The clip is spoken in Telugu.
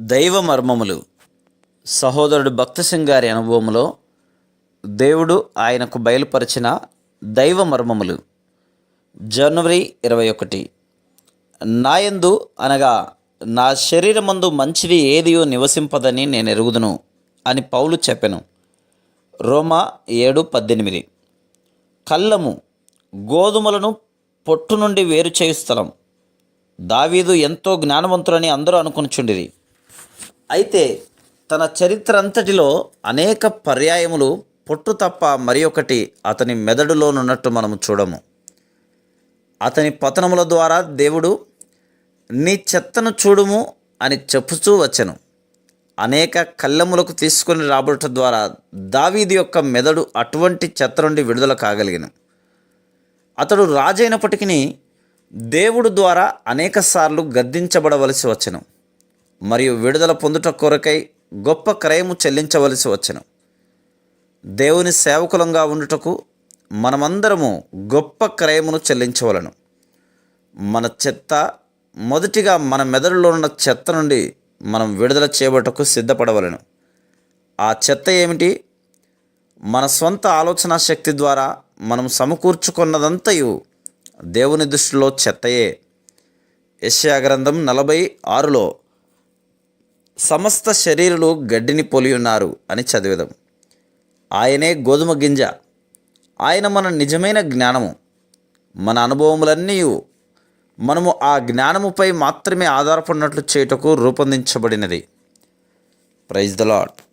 దైవ మర్మములు సహోదరుడు భక్త సింగ్ గారి అనుభవంలో దేవుడు ఆయనకు బయలుపరిచిన దైవ మర్మములు జనవరి ఇరవై ఒకటి. నాయందు అనగా నా శరీరమందు మంచిది ఏదియో నివసింపదని నేను ఎరుగుదును అని పౌలు చెప్పెను. రోమా ఏడు పద్దెనిమిది. కళ్ళము గోధుమలను పొట్టు నుండి వేరు చేయు స్థలం. దావీదు ఎంతో జ్ఞానవంతులని అందరూ అనుకునిచుండిరి. అయితే తన చరిత్ర అంతటిలో అనేక పర్యాయములు పొట్టు తప్ప మరి ఒకటి అతని మెదడులోనున్నట్టు మనము చూడము. అతని పతనముల ద్వారా దేవుడు నీ చెత్తను చూడుము అని చెప్పుతూ వచ్చెను. అనేక కళ్ళెములకు తీసుకొని రాబడట ద్వారా దావీది యొక్క మెదడు అటువంటి చెత్త నుండి విడుదల కాగలిగిన. అతడు రాజైనప్పటికీ దేవుడు ద్వారా అనేకసార్లు గద్దించబడవలసి వచ్చెను. మరియు విడుదల పొందుట కొరకై గొప్ప క్రయము చెల్లించవలసి వచ్చను. దేవుని సేవకులంగా ఉండుటకు మనమందరము గొప్ప క్రయమును చెల్లించవలను. మన చెత్త మొదటిగా మన మెదడులో ఉన్న చెత్త నుండి మనం విడుదల చేయబటకు సిద్ధపడవలను. ఆ చెత్త ఏమిటి? మన సొంత ఆలోచన శక్తి ద్వారా మనం సమకూర్చుకున్నదంతయు దేవుని దృష్టిలో చెత్తయే. యశ్యాగ్రంథం నలభై ఆరులో సమస్త శరీరులు గడ్డిని పోలి ఉన్నారు అని చదివేదాం. ఆయనే గోధుమ గింజ. ఆయన మన నిజమైన జ్ఞానము. మన అనుభవములన్నీ మనము ఆ జ్ఞానముపై మాత్రమే ఆధారపడినట్లు చేయుటకు రూపొందించబడినది. Praise the lord